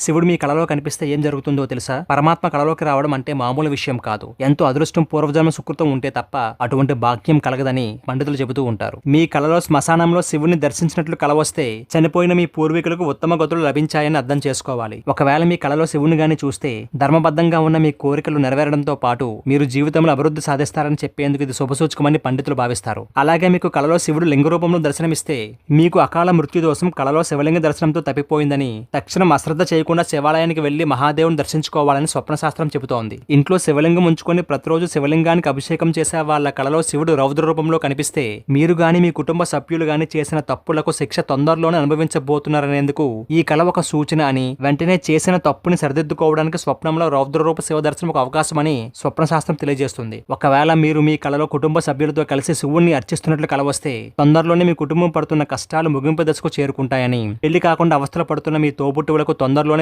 శివుడు మీ కళలో కనిపిస్తే ఏం జరుగుతుందో తెలుసా? పరమాత్మ కళలోకి రావడం అంటే మామూలు విషయం కాదు. ఎంతో అదృష్టం పూర్వజన్మ సుకృతం ఉంటే తప్ప అటువంటి భాగ్యం కలగదని పండితులు చెబుతూ ఉంటారు. మీ కళలో శ్మశానంలో శివుని దర్శించినట్లు కల వస్తే చనిపోయిన మీ పూర్వీకులకు ఉత్తమ గతులు లభించాయని అర్థం చేసుకోవాలి. ఒకవేళ మీ కళలో శివుని గాని చూస్తే ధర్మబద్ధంగా ఉన్న మీ కోరికలు నెరవేరడంతో పాటు మీరు జీవితంలో అభివృద్ధి సాధిస్తారని చెప్పేందుకు ఇది శుభసూచకమని పండితులు భావిస్తారు. అలాగే మీకు కళలో శివుడు లింగ రూపంలో దర్శనమిస్తే మీకు అకాల మృత్యు దోషం కళలో శివలింగ దర్శనంతో తప్పిపోయిందని తక్షణం అశ్రద్ధ చేయకుండా శివాలయానికి వెళ్ళి మహాదేవుని దర్శించుకోవాలని స్వప్నశాస్త్రం చెబుతోంది. ఇంట్లో శివలింగం ఉంచుకొని ప్రతిరోజు శివలింగానికి అభిషేకం చేసే వాళ్ళ కళలో శివుడు రౌద్ర రూపంలో కనిపిస్తే మీరు గాని మీ కుటుంబ సభ్యులు గాని చేసిన తప్పులకు శిక్ష తొందరలోనే అనుభవించబోతున్నారనేందుకు ఈ కళ ఒక సూచన అని వెంటనే చేసిన తప్పుని సరిదిద్దుకోవడానికి స్వప్నంలో రౌద్ర రూప శివ దర్శనం ఒక అవకాశమని స్వప్నశాస్త్రం తెలియజేస్తుంది. ఒకవేళ మీరు మీ కళలో కుటుంబ సభ్యులతో కలిసి శివుణ్ణి అర్చిస్తున్నట్లు కలవస్తే తొందరలోనే మీ కుటుంబం పడుతున్న కష్టాలు ముగింపు దశకు చేరుకుంటాయని పెళ్ళి కాకుండా అవస్థలు పడుతున్న మీ తోబుట్టువులకు తొందరలోనే